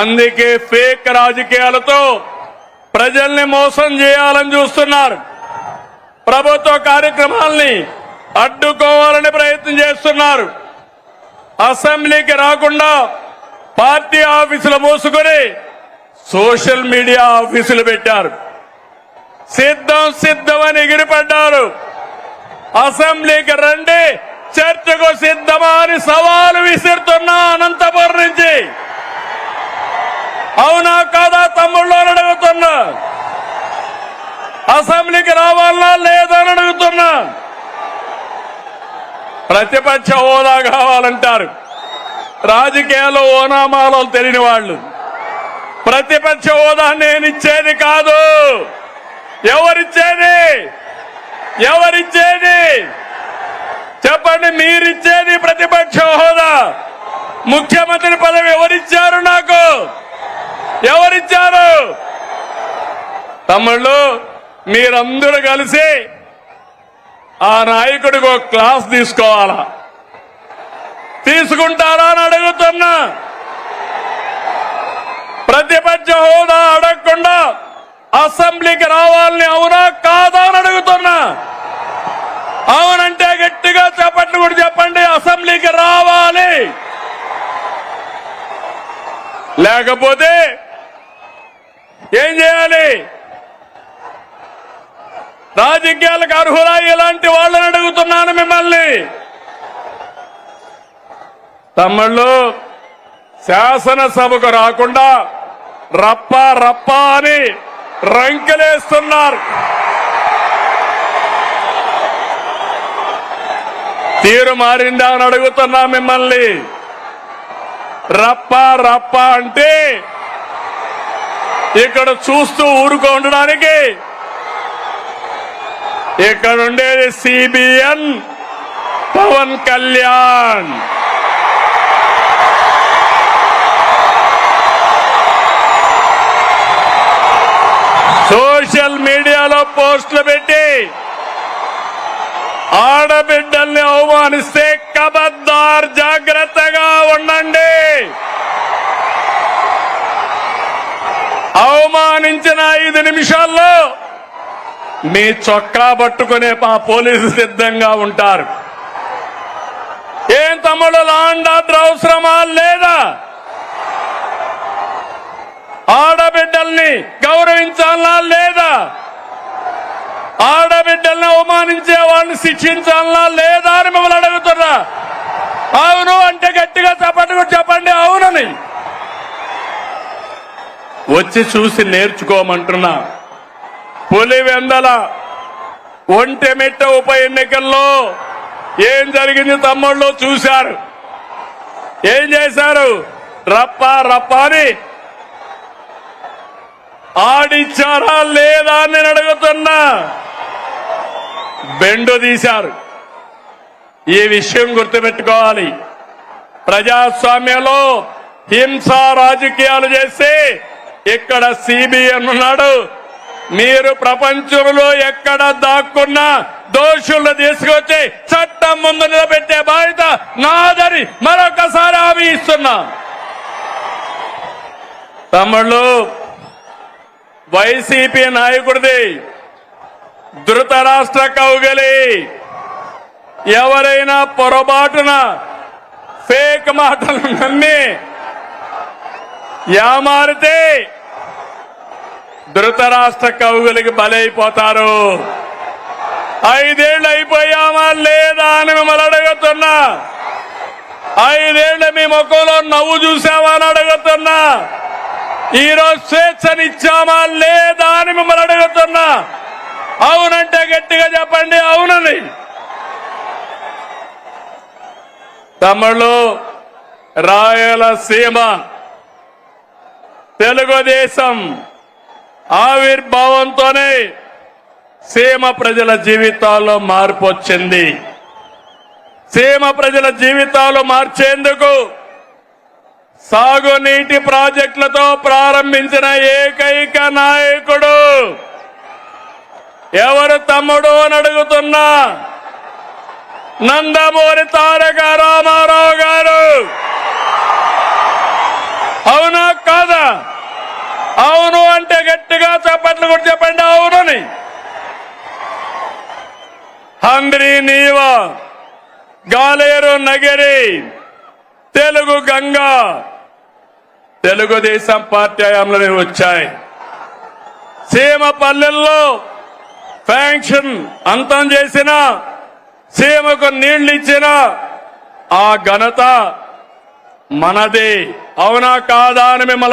అందుకే ఫేక్ రాజకీయాలతో ప్రజల్ని మోసం చేయాలని చూస్తున్నారు. ప్రభుత్వ కార్యక్రమాల్ని అడ్డుకోవాలని ప్రయత్నం చేస్తున్నారు. అసెంబ్లీకి రాకుండా పార్టీ ఆఫీసులు మూసుకొని సోషల్ మీడియా ఆఫీసులు పెట్టారు. సిద్ధం సిద్ధం అని ఎగిరిపడ్డారు. అసెంబ్లీకి రండి చర్చకు సిద్ధమా అని సవాలు విసిరుతున్నా అనంతపురం నుంచి. అవునా కాదా తమ్ముళ్ళు అని అడుగుతున్నా. అసెంబ్లీకి రావాలనా లేదా అని అడుగుతున్నా. ప్రతిపక్ష హోదా కావాలంటారు. రాజకీయాల్లో ఓనామాలో తెలియని వాళ్ళు. ప్రతిపక్ష హోదా నేను ఇచ్చేది కాదు. ఎవరిచ్చేది? ఎవరిచ్చేది? చెప్పండి మీరిచ్చేది ప్రతిపక్ష హోదా. ముఖ్యమంత్రి పదవి ఎవరిచ్చారు నాకు? ఎవరిచ్చారు? తమ్ముళ్ళు మీరందరూ కలిసి ఆ నాయకుడికి ఒక క్లాస్ తీసుకోవాలా? తీసుకుంటారా అని అడుగుతున్నా. ప్రతిపక్ష హోదా అడగకుండా అసెంబ్లీకి రావాలని అవునా కాదా అని అడుగుతున్నా. అవునంటే గట్టిగా చెప్పట్లు కూడా చెప్పండి అసెంబ్లీకి రావాలి. లేకపోతే ఏం చేయాలి? రాజకీయాలకు అర్హులా? ఇలాంటి వాళ్ళని అడుగుతున్నాను మిమ్మల్ని. తమ్ముళ్ళు శాసనసభకు రాకుండా రప్ప రప్ప అని రంకెలేస్తున్నారు. తీరు మారిందా అని అడుగుతున్నా మిమ్మల్ని. రప్ప రప్ప అంటే ఇక్కడ చూస్తూ ఊరుకో ఉండడానికి. ఇక్కడ ఉండేది సిబిఎన్ పవన్ కళ్యాణ్. సోషల్ మీడియాలో పోస్టులు పెట్టి ఆడబిడ్డల్ని అవమానిస్తే కబద్దార్ జాగ్రత్తగా అవమానించిన ఐదు నిమిషాల్లో మీ చొక్కా పట్టుకునే మా పోలీసు సిద్ధంగా ఉంటారు. ఏం తమ్ముడు లాండ్ ఆర్డర్ అవసరమా లేదా? ఆడబిడ్డల్ని గౌరవించాలా లేదా? ఆడబిడ్డల్ని అవమానించే వాళ్ళని శిక్షించాలా లేదా అని మిమ్మల్ని అడుగుతున్నా. అవును అంటే గట్టిగా చెప్పండి చెప్పండి అవునని. వచ్చి చూసి నేర్చుకోమంటున్నా. పులివెందల ఒంటెమిట్ట ఉప ఎన్నికల్లో ఏం జరిగింది తమ్ముళ్ళు చూశారు. ఏం చేశారు? రప్ప రప్ప అని ఆడిచ్చారా లేదా అని నేను అడుగుతున్నా బెండు తీశారు. ఈ విషయం గుర్తుపెట్టుకోవాలి. ప్రజాస్వామ్యంలో హింస రాజకీయాలు చేస్తే ఇక్కడ సిబిఎన్ ఉన్నాడు. మీరు ప్రపంచంలో ఎక్కడ దాక్కున్నా దోషులు తీసుకొచ్చి చట్టం ముందు నిలబెట్టే బాధ్యత నాదని మరొకసారి హామీ ఇస్తున్నా. తమ్ముళ్ళు వైసీపీ నాయకుడిది ధృతరాష్ట్ర కౌగలి. ఎవరైనా పొరపాటున ఫేక్ మాటలు నమ్మి యామారితే ధృతరాష్ట్ర కవుగులకి బలైపోతారు. ఐదేళ్ళు అయిపోయామా లేదా అని మిమ్మల్ని అడుగుతున్నా. ఐదేళ్ళు మీ ముఖంలో నవ్వు చూసావా అని అడుగుతున్నా. ఈరోజు స్వేచ్ఛనిచ్చామా లేదా అని మిమ్మల్ని అడుగుతున్నా. అవునంటే గట్టిగా చెప్పండి అవునని. తమిళు రాయలసీమ తెలుగుదేశం. ఆవిర్భావంతోనే సీమ ప్రజల జీవితాల్లో మార్పు వచ్చింది. సీమ ప్రజల జీవితాలు మార్చేందుకు సాగునీటి ప్రాజెక్టులతో ప్రారంభించిన ఏకైక నాయకుడు ఎవరు తమ్ముడు అని అడుగుతున్నా నందమూరి తారక రామారావు గారు. అవునా కాదా? అవును అంటే గట్టిగా చప్పట్లు కూడా చెప్పండి అవునని. హంద్రి నీవ గాలేరు నగరి తెలుగు గంగా. తెలుగుదేశం పార్టీ హయాంలోనే వచ్చాయి. సీమ పల్లెల్లో ఫ్యాంక్షన్ అంతం చేసిన సీమకు నీళ్ళు ఇచ్చిన ఆ ఘనత మనది అవునా కాదా అని మిమ్మల్ని